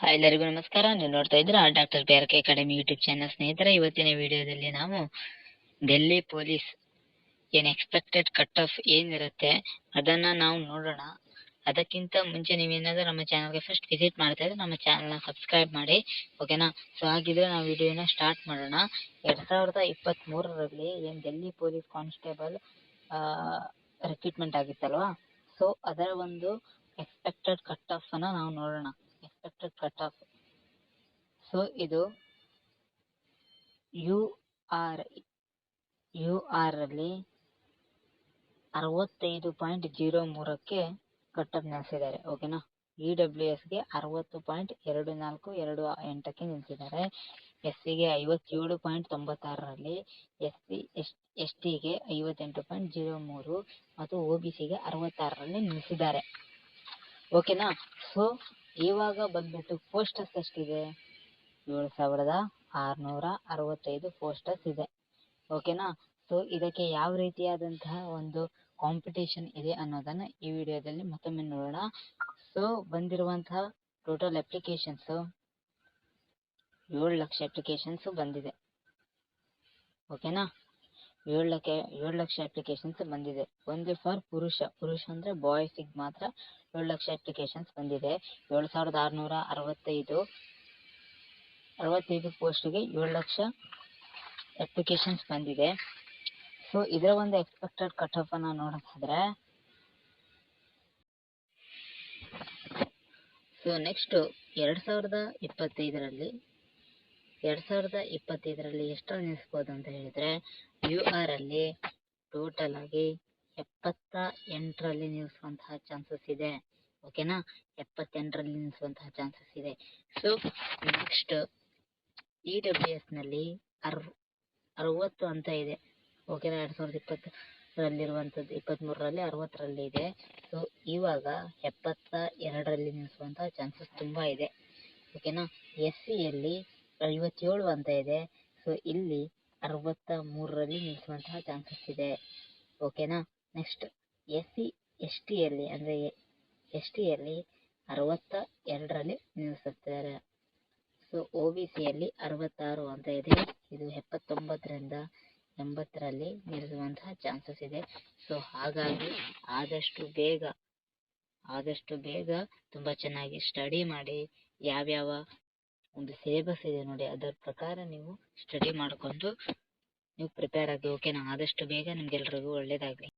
Hi ಎಲ್ಲರಿಗೂ ನಮಸ್ಕಾರ. ನೀವು ನೋಡ್ತಾ ಇದ್ದೀರಾ doctor B R K academy YouTube channel ಸ್ನೇಹಿತರೆ, ಇವತ್ತಿನ ವಿಡಿಯೋದಲ್ಲಿ ನಾವು ಡೆಲ್ಲಿ ಪೊಲೀಸ್ ಏನ್ ಎಕ್ಸ್ಪೆಕ್ಟೆಡ್ ಕಟ್ ಆಫ್ ಏನಿರುತ್ತೆ ಅದನ್ನ ನಾವು ನೋಡೋಣ. ಅದಕ್ಕಿಂತ ಮುಂಚೆ ನೀವೇನಾದ್ರೂ ನಮ್ಮ ಚಾನಲ್ಗೆ ಫಸ್ಟ್ ವಿಸಿಟ್ ಮಾಡ್ತಾ ಇದ್ರೆ ನಮ್ಮ ಚಾನಲ್ನ ಸಬ್ಸ್ಕ್ರೈಬ್ ಮಾಡಿ ಓಕೆನಾ ಸೊ ಹಾಗಿದ್ರೆ ನಾವು ವಿಡಿಯೋನ ಸ್ಟಾರ್ಟ್ ಮಾಡೋಣ. ಎರಡ್ ಸಾವಿರದ ಇಪ್ಪತ್ತ್ ಮೂರರಲ್ಲಿ ಏನ್ ಡೆಲ್ಲಿ ಪೊಲೀಸ್ ಕಾನ್ಸ್ಟೇಬಲ್ ರಿಕ್ರೂಟ್ಮೆಂಟ್ ಆಗಿತ್ತಲ್ವಾ? ಸೊ ಅದರ ಒಂದು ಎಕ್ಸ್ಪೆಕ್ಟೆಡ್ ಕಟ್ ಆಫ್ ಅನ್ನ ನಾವು ನೋಡೋಣ. ಕಟ್ ಆಫ್ ಸೊ ಇದು ಯು ಆರ್ ಯು ಆರ್ ಅಲ್ಲಿ ಅರವತ್ತೈದು ಪಾಯಿಂಟ್ ಜೀರೋ ಮೂರಕ್ಕೆ ಕಟ್ಟಪ್ ನೆಲೆಸಿದ್ದಾರೆ ಓಕೆನಾ ಇ ಡಬ್ಲ್ಯೂ ಎಸ್ಗೆ ಅರವತ್ತು ಪಾಯಿಂಟ್ ಎರಡು ನಾಲ್ಕು ಎರಡು ಎಂಟಕ್ಕೆ ನಿಲ್ಸಿದ್ದಾರೆ ಎಸ್ ಸಿಗೆ ಐವತ್ತೇಳು ಪಾಯಿಂಟ್ ತೊಂಬತ್ತಾರರಲ್ಲಿ ಎಸ್ ಸಿ ಎಸ್ ಎಸ್ ಟಿಗೆ ಐವತ್ತೆಂಟು ಪಾಯಿಂಟ್ ಜೀರೋ ಮೂರು ಮತ್ತು ಒ ಬಿ ಸಿಗೆ ಅರವತ್ತಾರರಲ್ಲಿ ನಿಲ್ಲಿಸಿದ್ದಾರೆ. ಓಕೆನಾ ಸೊ ಇವಾಗ ಬಂದ್ಬಿಟ್ಟು ಪೋಸ್ಟರ್ಸ್ ಎಷ್ಟಿದೆ? ಏಳು ಸಾವಿರದ ಆರುನೂರ ಅರವತ್ತೈದು ಪೋಸ್ಟರ್ಸ್ ಇದೆ. ಓಕೆನಾ ಸೊ ಇದಕ್ಕೆ ಯಾವ ರೀತಿಯಾದಂತಹ ಒಂದು ಕಾಂಪಿಟೇಷನ್ ಇದೆ ಅನ್ನೋದನ್ನ ಈ ವಿಡಿಯೋದಲ್ಲಿ ಮತ್ತೊಮ್ಮೆ ನೋಡೋಣ. ಸೊ ಬಂದಿರುವಂತಹ ಟೋಟಲ್ ಅಪ್ಲಿಕೇಶನ್ಸ್ ಏಳು ಲಕ್ಷ ಅಪ್ಲಿಕೇಶನ್ಸ್ ಬಂದಿದೆ. ಓಕೆನಾ ಏಳು ಲಕ್ಷ ಏಳು ಲಕ್ಷ ಅಪ್ಲಿಕೇಶನ್ಸ್ ಬಂದಿದೆ. ಓನ್ಲಿ ಫಾರ್ ಪುರುಷ ಪುರುಷ ಅಂದರೆ ಬಾಯ್ಸಿಗೆ ಮಾತ್ರ ಏಳು ಲಕ್ಷ ಅಪ್ಲಿಕೇಶನ್ಸ್ ಬಂದಿದೆ. ಏಳು ಸಾವಿರದ ಆರುನೂರ ಅರವತ್ತೈದು ಅರವತ್ತೈದು ಪೋಸ್ಟ್ಗೆ ಏಳು ಲಕ್ಷ ಅಪ್ಲಿಕೇಶನ್ಸ್ ಬಂದಿದೆ. ಸೊ ಇದರ ಒಂದು ಎಕ್ಸ್ಪೆಕ್ಟೆಡ್ ಕಟ್ ಆಫ್ ಅನ್ನ ನೋಡೋದಾದ್ರೆ ಸೊ ನೆಕ್ಸ್ಟ್ ಎರಡು ಸಾವಿರದ ಇಪ್ಪತ್ತೈದರಲ್ಲಿ, ಎರಡು ಸಾವಿರದ ಇಪ್ಪತ್ತೈದರಲ್ಲಿ ಎಷ್ಟು ನಿಲ್ಲಿಸ್ಬೋದು ಅಂತ ಹೇಳಿದ್ರೆ ಯು ಆರ್ ಅಲ್ಲಿ ಟೋಟಲ್ ಆಗಿ ಎಪ್ಪತ್ತ ಎಂಟರಲ್ಲಿ ನಿಲ್ಲಿಸುವಂತಹ ಚಾನ್ಸಸ್ ಇದೆ ಓಕೆನಾ ಎಪ್ಪತ್ತೆಂಟರಲ್ಲಿ ನಿಲ್ಲಿಸುವಂತಹ ಚಾನ್ಸಸ್ ಇದೆ. ಸೊ ನೆಕ್ಸ್ಟ್ ಇ ಡಬ್ಲ್ಯೂ ಎಸ್ನಲ್ಲಿ ಅರ್, ಅರವತ್ತು ಅಂತ ಇದೆ. ಓಕೆನಾ ಎರಡ್ ಸಾವಿರದ ಇಪ್ಪತ್ತರಲ್ಲಿರುವಂಥದ್ದು, ಇಪ್ಪತ್ತ್ಮೂರರಲ್ಲಿ ಅರವತ್ತರಲ್ಲಿ ಇದೆ. ಸೊ ಇವಾಗ ಎಪ್ಪತ್ತ ಎರಡರಲ್ಲಿ ನಿಲ್ಲಿಸುವಂತಹ ಚಾನ್ಸಸ್ ತುಂಬಾ ಇದೆ. ಓಕೆನಾ ಎಸ್ ಸಿಯಲ್ಲಿ ಐವತ್ತೇಳು ಅಂತ ಇದೆ. ಸೊ ಇಲ್ಲಿ ಅರವತ್ತ ಮೂರರಲ್ಲಿ ನಿಲ್ಲಿಸುವಂತಹ ಚಾನ್ಸಸ್ ಇದೆ. ಓಕೆನಾ ನೆಕ್ಸ್ಟ್ ಎಸ್ ಸಿ ಎಸ್ ಟಿಯಲ್ಲಿ ಅಂದರೆ ಎಸ್ ಟಿಯಲ್ಲಿ ಅರವತ್ತ ಎರಡರಲ್ಲಿ ನಿಲ್ಲಿಸುತ್ತಾರೆ ಸೊ ಒ ಬಿ ಸಿಯಲ್ಲಿ ಅರವತ್ತಾರು ಅಂತ ಇದೆ. ಇದು ಎಪ್ಪತ್ತೊಂಬತ್ತರಿಂದ ಎಂಬತ್ತರಲ್ಲಿ ನಿಲ್ಲಿಸುವಂತಹ ಚಾನ್ಸಸ್ ಇದೆ. ಸೊ ಹಾಗಾಗಿ ಆದಷ್ಟು ಬೇಗ ಆದಷ್ಟು ಬೇಗ ತುಂಬ ಚೆನ್ನಾಗಿ ಸ್ಟಡಿ ಮಾಡಿ, ಯಾವ್ಯಾವ ಒಂದು ಸಿಲೆಬಸ್ ಇದೆ ನೋಡಿ, ಅದರ ಪ್ರಕಾರ ನೀವು ಸ್ಟಡಿ ಮಾಡ್ಕೊಂಡು, ನೀವು ಪ್ರಿಪೇರ್ ಆಗಿ ಓಕೆ ನಾ ಆದಷ್ಟು ಬೇಗ ನಿಮ್ಗೆಲ್ರಿಗೂ ಒಳ್ಳೇದಾಗಲಿ.